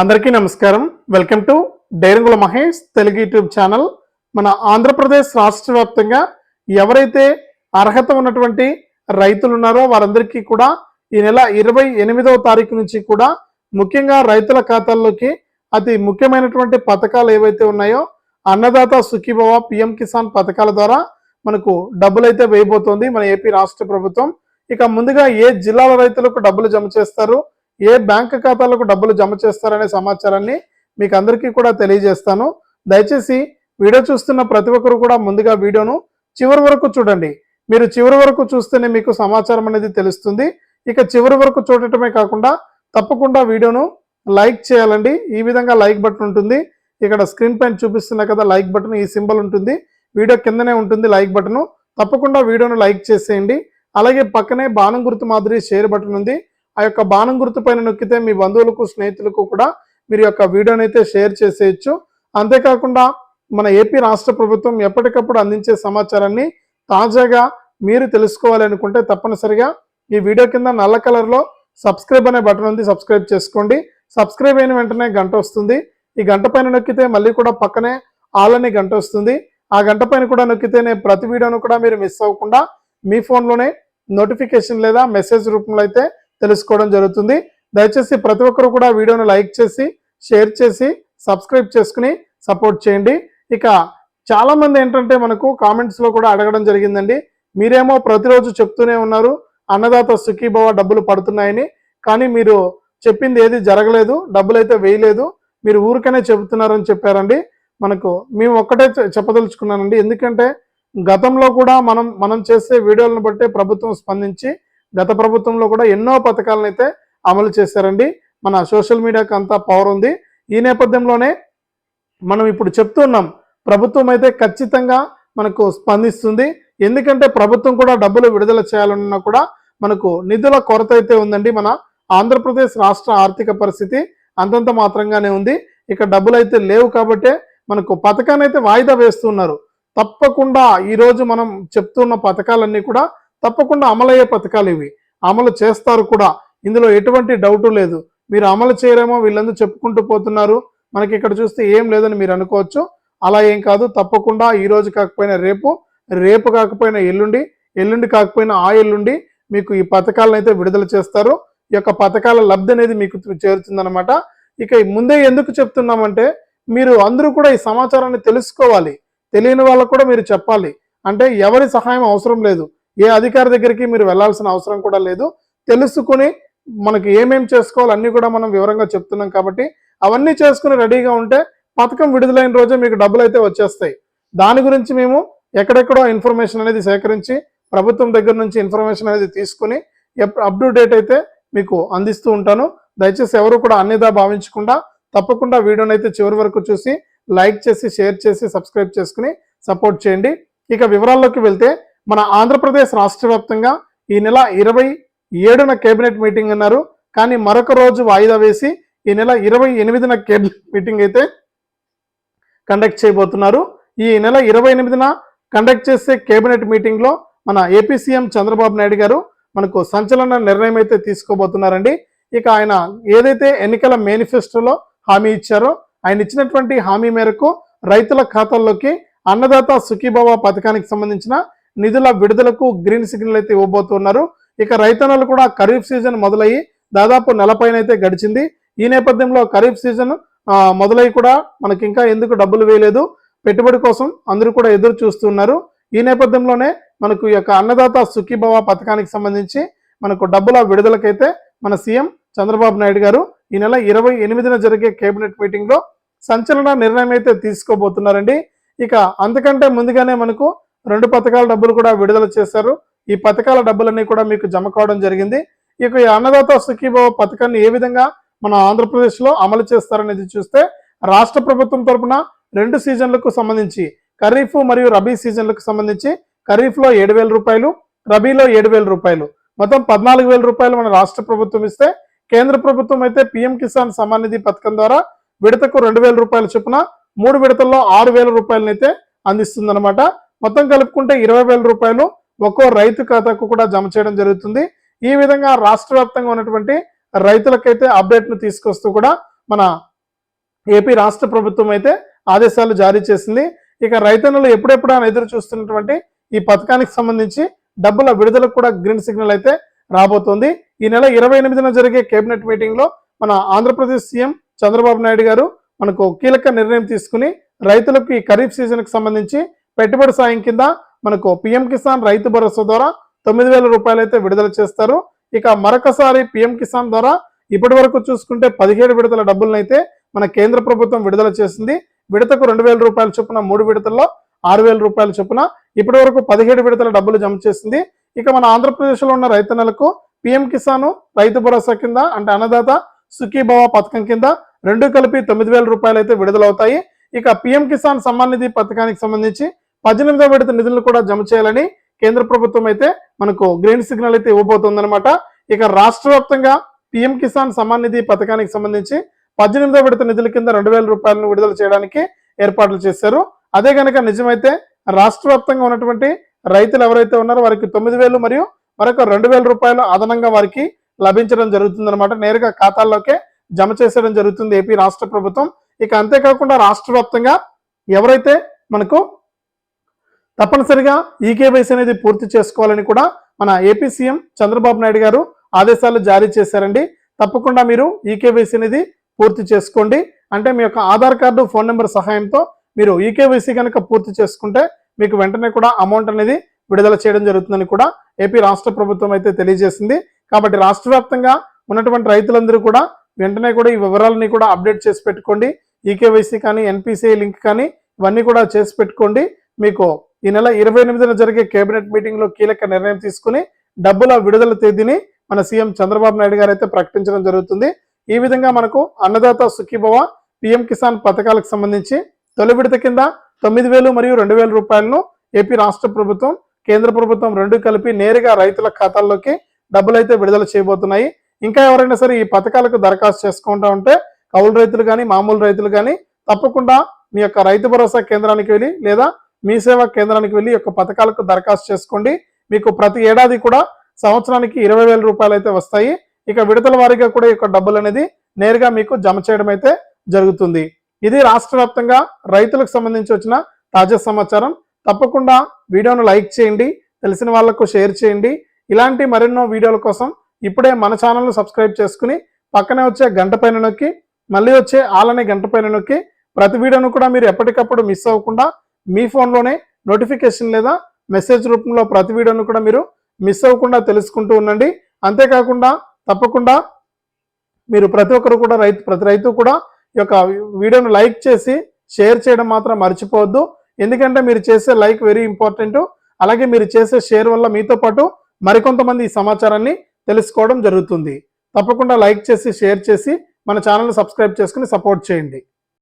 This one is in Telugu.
అందరికీ నమస్కారం. Welcome to డైరంగుల Mahesh Telugu YouTube channel. మన ఆంధ్రప్రదేశ్ రాష్ట్ర వ్యాప్తంగా ఎవరైతే అర్హత ఉన్నటువంటి రైతులు ఉన్నారో వారందరికీ కూడా ఈ నెల ఇరవై ఎనిమిదవ తారీఖు నుంచి కూడా ముఖ్యంగా రైతుల ఖాతాల్లోకి అతి ముఖ్యమైనటువంటి పథకాలు ఏవైతే ఉన్నాయో అన్నదాత సుఖీభవ పిఎం కిసాన్ పథకాల ద్వారా మనకు డబ్బులు అయితే వేయబోతోంది మన ఏపీ రాష్ట్ర ప్రభుత్వం. ఇక ముందుగా ఏ జిల్లాల రైతులకు డబ్బులు జమ చేస్తారు? ఏ బ్యాంక్ ఖాతాలకు డబ్బులు జమ చేస్తారనే సమాచారాన్ని మీకు అందరికీ కూడా తెలియజేస్తాను. దయచేసి వీడియో చూస్తున్న ప్రతి ఒక్కరు కూడా ముందుగా వీడియోను చివరి వరకు చూడండి. మీరు చివరి వరకు చూస్తేనే మీకు సమాచారం అనేది తెలుస్తుంది. ఇక చివరి వరకు చూడటమే కాకుండా తప్పకుండా వీడియోను లైక్ చేయాలండి. ఈ విధంగా లైక్ బటన్ ఉంటుంది. ఇక్కడ స్క్రీన్ పైన చూపిస్తున్న కదా లైక్ బటన్ ఈ సింబల్ ఉంటుంది. వీడియో కిందనే ఉంటుంది లైక్ బటను. తప్పకుండా వీడియోను లైక్ చేసేయండి. అలాగే పక్కనే బాణం గుర్తు మాదిరి షేర్ బటన్ ఉంది. ఆ యొక్క బాణం గుర్తు పైన నొక్కితే మీ బంధువులకు స్నేహితులకు కూడా మీరు యొక్క వీడియోని అయితే షేర్ చేసేయచ్చు. అంతేకాకుండా మన ఏపీ రాష్ట్ర ప్రభుత్వం ఎప్పటికప్పుడు అందించే సమాచారాన్ని తాజాగా మీరు తెలుసుకోవాలి అనుకుంటే తప్పనిసరిగా ఈ వీడియో కింద నల్ల కలర్లో సబ్స్క్రైబ్ అనే బటన్ ఉంది సబ్స్క్రైబ్ చేసుకోండి. సబ్స్క్రైబ్ అయిన వెంటనే గంట వస్తుంది. ఈ గంట పైన నొక్కితే మళ్ళీ కూడా పక్కనే ఆల్ అనే గంట వస్తుంది. ఆ గంట పైన కూడా నొక్కితే నేను ప్రతి వీడియోను కూడా మీరు మిస్ అవ్వకుండా మీ ఫోన్లోనే నోటిఫికేషన్ లేదా మెసేజ్ రూపంలో అయితే తెలుసుకోవడం జరుగుతుంది. దయచేసి ప్రతి ఒక్కరు కూడా వీడియోను లైక్ చేసి షేర్ చేసి సబ్స్క్రైబ్ చేసుకుని సపోర్ట్ చేయండి. ఇక చాలామంది ఏంటంటే మనకు కామెంట్స్లో కూడా అడగడం జరిగిందండి. మీరేమో ప్రతిరోజు చెప్తూనే ఉన్నారు. అన్నదాత సుఖీభవ డబ్బులు పడుతున్నాయని. కానీ మీరు చెప్పింది ఏది జరగలేదు. డబ్బులు అయితే వేయలేదు. మీరు ఊరికనే చెబుతున్నారని చెప్పారండి. మనకు మేము ఒక్కటే చెప్పదలుచుకున్నానండి. ఎందుకంటే గతంలో కూడా మనం మనం చేసే వీడియోలను బట్టే ప్రభుత్వం స్పందించి గత ప్రభుత్వంలో కూడా ఎన్నో పథకాలను అయితే అమలు చేశారండి. మన సోషల్ మీడియాకు అంతా పవర్ ఉంది. ఈ నేపథ్యంలోనే మనం ఇప్పుడు చెప్తున్నాం ప్రభుత్వం అయితే ఖచ్చితంగా మనకు స్పందిస్తుంది. ఎందుకంటే ప్రభుత్వం కూడా డబ్బులు విడుదల చేయాలన్నా కూడా మనకు నిధుల కొరత అయితే ఉందండి. మన ఆంధ్రప్రదేశ్ రాష్ట్ర ఆర్థిక పరిస్థితి అంతంత మాత్రంగానే ఉంది. ఇక డబ్బులు అయితే లేవు కాబట్టే మనకు పథకాన్ని అయితే వాయిదా వేస్తున్నారు. తప్పకుండా ఈరోజు మనం చెప్తున్న పథకాలన్నీ కూడా తప్పకుండా అమలయ్యే పథకాలు ఇవి. అమలు చేస్తారు కూడా. ఇందులో ఎటువంటి డౌటు లేదు. మీరు అమలు చేయరేమో వీళ్ళందరూ చెప్పుకుంటూ పోతున్నారు. మనకి ఇక్కడ చూస్తే ఏం లేదని మీరు అనుకోవచ్చు. అలా ఏం కాదు. తప్పకుండా ఈ రోజు కాకపోయినా రేపు రేపు కాకపోయినా ఎల్లుండి ఎల్లుండి కాకపోయినా ఆ ఎల్లుండి మీకు ఈ పథకాలను అయితే విడుదల చేస్తారు. ఈ యొక్క పథకాల లబ్ధి అనేది మీకు చేరుతుందన్నమాట. ఇక ముందే ఎందుకు చెప్తున్నామంటే మీరు అందరూ కూడా ఈ సమాచారాన్ని తెలుసుకోవాలి. తెలియని వాళ్ళకు కూడా మీరు చెప్పాలి. అంటే ఎవరి సహాయం అవసరం లేదు. ఏ అధికారి దగ్గరికి మీరు వెళ్ళాల్సిన అవసరం కూడా లేదు. తెలుసుకుని మనకి ఏమేం చేసుకోవాలి అన్ని కూడా మనం వివరంగా చెప్తున్నాం కాబట్టి అవన్నీ చేసుకుని రెడీగా ఉంటే పథకం విడుదలైన రోజే మీకు డబ్బులు అయితే వచ్చేస్తాయి. దాని గురించి మేము ఎక్కడెక్కడో ఇన్ఫర్మేషన్ అనేది సేకరించి ప్రభుత్వం దగ్గర నుంచి ఇన్ఫర్మేషన్ అనేది తీసుకుని అప్ టు డేట్ అయితే మీకు అందిస్తూ ఉంటాను. దయచేసి ఎవరు కూడా అన్నిదా భావించకుండా తప్పకుండా వీడియోని అయితే చివరి వరకు చూసి లైక్ చేసి షేర్ చేసి సబ్స్క్రైబ్ చేసుకుని సపోర్ట్ చేయండి. ఇక వివరాల్లోకి వెళ్తే మన ఆంధ్రప్రదేశ్ రాష్ట్ర వ్యాప్తంగా ఈ నెల ఇరవై ఏడున కేబినెట్ మీటింగ్ అన్నారు. కానీ మరొక రోజు వాయిదా వేసి ఈ నెల ఇరవై ఎనిమిదిన కేబినెట్ మీటింగ్ అయితే కండక్ట్ చేయబోతున్నారు. ఈ నెల ఇరవై ఎనిమిదిన కండక్ట్ చేసే కేబినెట్ మీటింగ్లో మన ఏపీ సీఎం చంద్రబాబు నాయుడు గారు మనకు సంచలన నిర్ణయం అయితే తీసుకోబోతున్నారండి. ఇక ఆయన ఏదైతే ఎన్నికల మేనిఫెస్టోలో హామీ ఇచ్చారో ఆయన ఇచ్చినటువంటి హామీ మేరకు రైతుల ఖాతాల్లోకి అన్నదాత సుఖీభవ పథకానికి సంబంధించిన నిధుల విడుదలకు గ్రీన్ సిగ్నల్ అయితే ఇవ్వబోతున్నారు. ఇక రైతన్నలు కూడా ఖరీఫ్ సీజన్ మొదలయ్యి దాదాపు నెలపైన అయితే గడిచింది. ఈ నేపథ్యంలో ఖరీఫ్ సీజన్ మొదలై కూడా మనకి ఇంకా ఎందుకు డబ్బులు వేయలేదు. పెట్టుబడి కోసం అందరూ కూడా ఎదురు చూస్తున్నారు. ఈ నేపథ్యంలోనే మనకు ఈ యొక్క అన్నదాత సుఖీభవ పథకానికి సంబంధించి మనకు డబ్బుల విడుదలకైతే మన సీఎం చంద్రబాబు నాయుడు గారు ఈ నెల ఇరవై ఎనిమిదిన జరిగే కేబినెట్ మీటింగ్లో సంచలన నిర్ణయం అయితే తీసుకోబోతున్నారండి. ఇక అంతకంటే ముందుగానే మనకు రెండు పథకాల డబ్బులు కూడా విడుదల చేశారు. ఈ పథకాల డబ్బులన్నీ కూడా మీకు జమ కావడం జరిగింది. ఇక ఈ అన్నదాత సుఖీభావ పథకాన్ని ఏ విధంగా మన ఆంధ్రప్రదేశ్లో అమలు చేస్తారనేది చూస్తే రాష్ట్ర ప్రభుత్వం తరపున రెండు సీజన్లకు సంబంధించి ఖరీఫ్ మరియు రబీ సీజన్లకు సంబంధించి ఖరీఫ్లో ఏడు వేల రూపాయలు రబీలో ఏడు వేల రూపాయలు. మొత్తం పద్నాలుగు వేల రూపాయలు మన రాష్ట్ర ప్రభుత్వం ఇస్తే కేంద్ర ప్రభుత్వం అయితే పిఎం కిసాన్ సమ్మాన్ నిధి పథకం ద్వారా విడతకు రెండు వేల రూపాయల చొప్పున మూడు విడతల్లో ఆరు వేల రూపాయలనైతే అయితే అందిస్తుందన్నమాట. మొత్తం కలుపుకుంటే ఇరవై వేల రూపాయలు ఒక్కో రైతు ఖాతాకు కూడా జమ చేయడం జరుగుతుంది. ఈ విధంగా రాష్ట్ర వ్యాప్తంగా ఉన్నటువంటి రైతులకైతే అప్డేట్ను తీసుకొస్తూ కూడా మన ఏపీ రాష్ట్ర ప్రభుత్వం అయితే ఆదేశాలు జారీ చేసింది. ఇక రైతన్నులు ఎప్పుడెప్పుడు అని ఎదురు చూస్తున్నటువంటి ఈ పథకానికి సంబంధించి డబ్బుల విడుదలకు కూడా గ్రీన్ సిగ్నల్ అయితే రాబోతోంది. ఈ నెల ఇరవై ఎనిమిదిన జరిగే కేబినెట్ మీటింగ్లో మన ఆంధ్రప్రదేశ్ సీఎం చంద్రబాబు నాయుడు గారు మనకు కీలక నిర్ణయం తీసుకుని రైతులకు ఈ ఖరీఫ్ సీజన్కి సంబంధించి పెట్టుబడి సాయం కింద మనకు పిఎం కిసాన్ రైతు భరోసా ద్వారా తొమ్మిది వేల రూపాయలు అయితే విడుదల చేస్తారు. ఇక మరొకసారి పిఎం కిసాన్ ద్వారా ఇప్పటి వరకు చూసుకుంటే పదిహేడు విడతల డబ్బులనైతే మన కేంద్ర ప్రభుత్వం విడుదల చేసింది. విడతకు రెండు వేల రూపాయల చొప్పున మూడు విడతల్లో ఆరు వేల రూపాయల చొప్పున ఇప్పటి వరకు పదిహేడు విడతల డబ్బులు జమ చేసింది. ఇక మన ఆంధ్రప్రదేశ్లో ఉన్న రైతన్నలకు పిఎం కిసాన్ రైతు భరోసా కింద అంటే అన్నదాత సుఖీభావ పథకం కింద రెండు కలిపి తొమ్మిది వేల రూపాయలు అయితే విడుదలవుతాయి. ఇక పిఎం కిసాన్ సమ్మాన్ నిధి పథకానికి సంబంధించి పద్దెనిమిదో విడత నిధులను కూడా జమ చేయాలని కేంద్ర ప్రభుత్వం అయితే మనకు గ్రీన్ సిగ్నల్ అయితే ఇవ్వబోతుందన్నమాట. ఇక రాష్ట్ర వ్యాప్తంగా పిఎం కిసాన్ సమాన్ నిధి పథకానికి సంబంధించి పద్దెనిమిదో విడత నిధుల కింద రెండు వేల రూపాయలను విడుదల చేయడానికి ఏర్పాట్లు చేశారు. అదే కనుక నిజమైతే రాష్ట్ర వ్యాప్తంగా ఉన్నటువంటి రైతులు ఎవరైతే ఉన్నారో వారికి తొమ్మిది వేలు మరియు మరొక రెండు వేల రూపాయలు అదనంగా వారికి లభించడం జరుగుతుంది అనమాట నేరుగా ఖాతాల్లోకే జమ చేసేయడం జరుగుతుంది ఏపీ రాష్ట్ర ప్రభుత్వం. ఇక అంతేకాకుండా రాష్ట్ర వ్యాప్తంగా ఎవరైతే మనకు తప్పనిసరిగా ఈకేవైసీ అనేది పూర్తి చేసుకోవాలని కూడా మన ఏపీ సీఎం చంద్రబాబు నాయుడు గారు ఆదేశాలు జారీ చేశారండి. తప్పకుండా మీరు ఈకేవైసీ అనేది పూర్తి చేసుకోండి. అంటే మీ యొక్క ఆధార్ కార్డు ఫోన్ నెంబర్ సహాయంతో మీరు ఈకేవైసీ కనుక పూర్తి చేసుకుంటే మీకు వెంటనే కూడా అమౌంట్ అనేది విడుదల చేయడం జరుగుతుందని కూడా ఏపీ రాష్ట్ర ప్రభుత్వం అయితే తెలియజేసింది. కాబట్టి రాష్ట్ర వ్యాప్తంగా ఉన్నటువంటి రైతులందరూ కూడా వెంటనే కూడా ఈ వివరాలని కూడా అప్డేట్ చేసి పెట్టుకోండి. ఈకేవైసీ కానీ ఎన్పిసిఐ లింక్ కానీ ఇవన్నీ కూడా చేసి పెట్టుకోండి. మీకు ఈ నెల ఇరవై ఎనిమిదిన జరిగే కేబినెట్ మీటింగ్లో కీలక నిర్ణయం తీసుకుని డబ్బుల విడుదల తేదీని మన సీఎం చంద్రబాబు నాయుడు గారు అయితే ప్రకటించడం జరుగుతుంది. ఈ విధంగా మనకు అన్నదాత సుఖీభవ పిఎం కిసాన్ పథకాలకు సంబంధించి తొలి విడత కింద తొమ్మిది వేలు మరియు రెండు వేల రూపాయలను ఏపీ రాష్ట్ర ప్రభుత్వం కేంద్ర ప్రభుత్వం రెండు కలిపి నేరుగా రైతుల ఖాతాల్లోకి డబ్బులైతే విడుదల చేయబోతున్నాయి. ఇంకా ఎవరైనా సరే ఈ పథకాలకు దరఖాస్తు చేసుకుంటా ఉంటే కౌలు రైతులు కానీ మామూలు రైతులు కానీ తప్పకుండా మీ యొక్క రైతు భరోసా కేంద్రానికి వెళ్ళి లేదా మీ సేవా కేంద్రానికి వెళ్ళి యొక్క పథకాలకు దరఖాస్తు చేసుకోండి. మీకు ప్రతి ఏడాది కూడా సంవత్సరానికి ఇరవై వేల రూపాయలు అయితే వస్తాయి. ఇక విడతల వారీగా కూడా ఈ యొక్క డబ్బులు అనేది నేరుగా మీకు జమ చేయడం అయితే జరుగుతుంది. ఇది రాష్ట్ర వ్యాప్తంగా రైతులకు సంబంధించి వచ్చిన తాజా సమాచారం. తప్పకుండా వీడియోను లైక్ చేయండి తెలిసిన వాళ్ళకు షేర్ చేయండి. ఇలాంటి మరెన్నో వీడియోల కోసం ఇప్పుడే మన ఛానల్ను సబ్స్క్రైబ్ చేసుకుని పక్కనే వచ్చే గంట పైన నొక్కి మళ్ళీ వచ్చే ఆలనే గంట పైన నొక్కి ప్రతి వీడియోను కూడా మీరు ఎప్పటికప్పుడు మిస్ అవ్వకుండా మీ ఫోన్లోనే నోటిఫికేషన్ లేదా మెసేజ్ రూపంలో ప్రతి వీడియోను కూడా మీరు మిస్ అవ్వకుండా తెలుసుకుంటూ ఉండండి. అంతేకాకుండా తప్పకుండా మీరు ప్రతి ఒక్కరు కూడా రైతు ప్రతి రైతు కూడా ఈ యొక్క వీడియోను లైక్ చేసి షేర్ చేయడం మాత్రం మర్చిపోవద్దు. ఎందుకంటే మీరు చేసే లైక్ వెరీ ఇంపార్టెంట్. అలాగే మీరు చేసే షేర్ వల్ల మీతో పాటు మరికొంతమంది ఈ సమాచారాన్ని తెలుసుకోవడం జరుగుతుంది. తప్పకుండా లైక్ చేసి షేర్ చేసి మన ఛానల్ని సబ్స్క్రైబ్ చేసుకుని సపోర్ట్ చేయండి.